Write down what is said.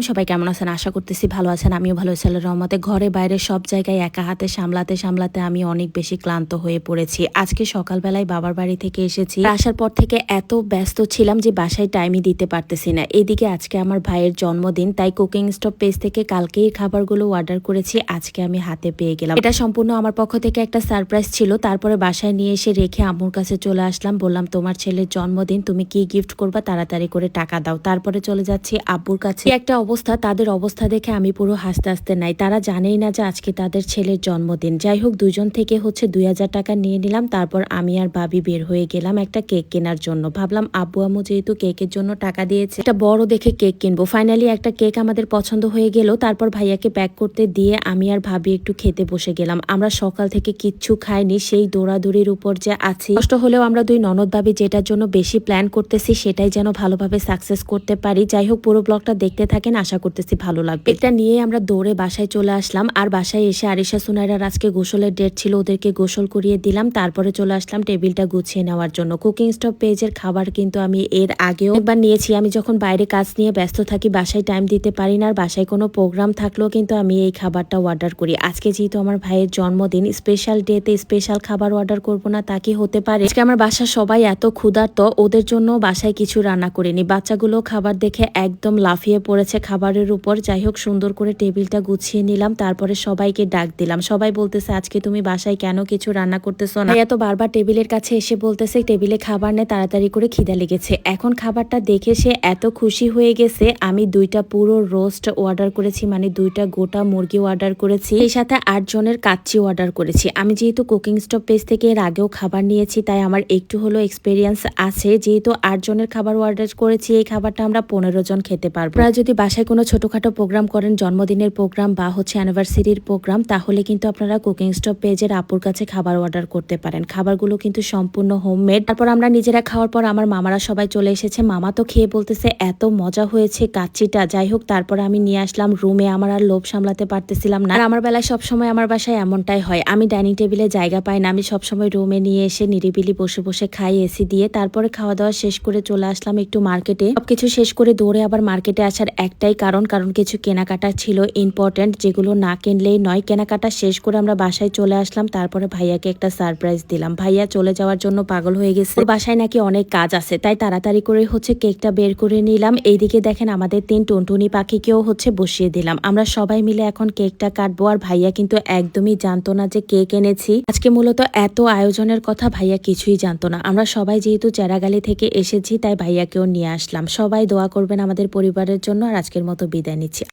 সবাই কেমন আছেন? আশা করতেছি ভালো আছেন। আমিও ভালো আছি আল্লাহর রহমতে। ঘরে বাইরে সব জায়গায় একা হাতে সামলাতে সামলাতে আমি অনেক বেশি ক্লান্ত হয়ে পড়েছি। আজকে সকালবেলায় বাবার বাড়ি থেকে এসেছি। আসার পর থেকে এত ব্যস্ত ছিলাম যে বাসায় টাইমই দিতে পারতেছি না। এদিকে আজকে আমার ভাইয়ের জন্মদিন, তাই কুকিং স্টপ পেজ থেকে কালকেই খাবারগুলো অর্ডার করেছি। আজকে আমি হাতে পেয়ে গেলাম। এটা সম্পূর্ণ আমার পক্ষ থেকে একটা সারপ্রাইজ ছিল। তারপরে বাসায় নিয়ে এসে রেখে আম্মুর কাছে চলে আসলাম। বললাম, তোমার ছেলের জন্মদিন, তুমি কি গিফট করবা? তাড়াতাড়ি করে টাকা দাও। তারপরে চলে যাচ্ছি আব্বুর কাছে। একটা অবস্থা, তাদের অবস্থা দেখে আমি পুরো হাসতে হাসতে নাই। তারা জানেই না যে আজকে তাদের ছেলের জন্মদিন। যাই হোক দুজন থেকে হচ্ছে দুই হাজার টাকা নিয়ে নিলাম, তারপর আমি আর ভাবি বের হয়ে গেলাম একটা কেক কেনার জন্য। ভাবলাম, আব্বু, আম্মু যেহেতু কেকের জন্য টাকা দিয়েছে, একটা বড় দেখে কেক কিনবো। ফাইনালি একটা কেক আমাদের পছন্দ হয়ে গেল, তারপর ভাইয়াকে প্যাক করতে দিয়ে আমি আর ভাবি একটু খেতে বসে গেলাম। আমরা সকাল থেকে কিচ্ছু খাইনি, সেই দৌড়াদৌড়ির উপর যে আছি। কষ্ট হলেও আমরা দুই ননদ ভাবি যেটার জন্য বেশি প্ল্যান করতেছি, সেটাই যেন ভালোভাবে সাকসেস করতে পারি। যাই হোক, পুরো ব্লগটা দেখতে থাকেন। আশা করতেছি ভালো লাগবে। এটা নিয়ে আমরা দৌড়ে বাসায় চলে আসলাম। আর বাসায় এসে আরিশা সুনাইরার আজকে গোসলের ডেট ছিল, ওদেরকে গোসল করিয়ে দিলাম। তারপরে চলে আসলাম টেবিলটা গুছিয়ে নেওয়ার জন্য। কুকিং স্টপ পেজের খাবার কিন্তু আমি এর আগেও একবার নিয়েছি। আমি যখন বাইরে কাজ নিয়ে ব্যস্ত থাকি, বাসায় টাইম দিতে পারি না। আর বাসায় কোনো প্রোগ্রাম থাকলেও কিন্তু আমি এই খাবারটা অর্ডার করি। আজকে যেহেতু আমার ভাইয়ের জন্মদিন স্পেশাল ডেতে স্পেশাল খাবার অর্ডার করব না তা কি হতে পারে? আজকে আমার বাসার সবাই এত ক্ষুধার্ত, ওদের জন্য বাসায় কিছু রান্না করিনি। বাচ্চাগুলো খাবার দেখে একদম লাফিয়ে পড়েছে। খাবারের উপর। যাই হোক সুন্দর করে টেবিলটা গুছিয়ে নিলাম, তারপরে সবাইকে ডাক দিলাম। সবাই বলতেছে, আজকে তুমি বাসায় কেন কিছু রান্না করতেছো না? এত বারবার টেবিলের কাছে এসে বলতেছে, টেবিলে খাবার নেই, তাড়াতাড়ি করে খিদা লেগেছে। এখন খাবারটা দেখে সে এত খুশি হয়ে গেছে, আমি দুইটা পুরো রোস্ট অর্ডার করেছি মানে দুইটা গোটা মুরগি অর্ডার করেছি এই সাথে আটজনের কাচ্চি অর্ডার করেছি। আমি যেহেতু কুকিং স্টপ পেজ থেকে এর আগেও খাবার নিয়েছি, তাই আমার একটু হলো এক্সপিরিয়েন্স আছে। যেহেতু আট জনের খাবার অর্ডার করেছি, এই খাবারটা আমরা পনেরো জন খেতে পারব। যদি বাসায় কোনো ছোটোখাটো প্রোগ্রাম করেন, জন্মদিনের প্রোগ্রাম বা হচ্ছে অ্যানিভার্সারির প্রোগ্রাম, তাহলে কিন্তু আপনারা কুকিং স্টপ পেজের আপুর কাছে খাবার অর্ডার করতে পারেন। খাবারগুলো কিন্তু সম্পূর্ণ হোমমেড তারপর আমরা নিজেরা খাওয়ার পর আমার মামারা সবাই চলে এসেছে। মামা তো খেয়ে বলতেছে, এত মজা হয়েছে কাচ্চিটা। যাই হোক, তারপর আমি নিয়ে আসলাম রুমে। আমার আর লোভ সামলাতে পারতেছিলাম না। আর আমার বেলায় সবসময় আমার বাসায় এমনটাই হয়। আমি ডাইনিং টেবিলে জায়গা পাই না। আমি সবসময় রুমে নিয়ে এসে নিরিবিলি বসে বসে খাই এসি দিয়ে। তারপরে খাওয়া দাওয়া শেষ করে চলে আসলাম একটু মার্কেটে। সবকিছু শেষ করে দৌড়ে আবার মার্কেটে আসার একটাই কারণ কারণ কিছু কেনাকাটা ছিল ইম্পর্টেন্ট যেগুলো না কিনলেই নয়। কেনাকাটা শেষ করে আমরা বাসায় চলে আসলাম, তারপরে ভাইয়াকে একটা সারপ্রাইজ দিলাম। ভাইয়া চলে যাওয়ার জন্য পাগল হয়ে গেছে। বাসায় নাকি অনেক কাজ আছে, তাই তাড়াতাড়ি করে হচ্ছে কেকটা বের করে নিলাম। এইদিকে দেখেন আমাদের তিন টুনটুনি পাখিকেও হচ্ছে বসিয়ে দিলাম। আমরা সবাই মিলে এখন কেকটা কাটবো আর ভাইয়া কিন্তু একদমই জানতো না যে কেক এনেছি। আজকে মূলত এত আয়োজনের কথা ভাইয়া কিছুই জানতো না। আমরা সবাই যেহেতু চেরাগালি থেকে এসেছি, তাই ভাইয়াকেও নিয়ে আসলাম। সবাই দোয়া করবেন আমাদের পরিবারের জন্য। আর আজকের মতো বিদায় নিচ্ছি।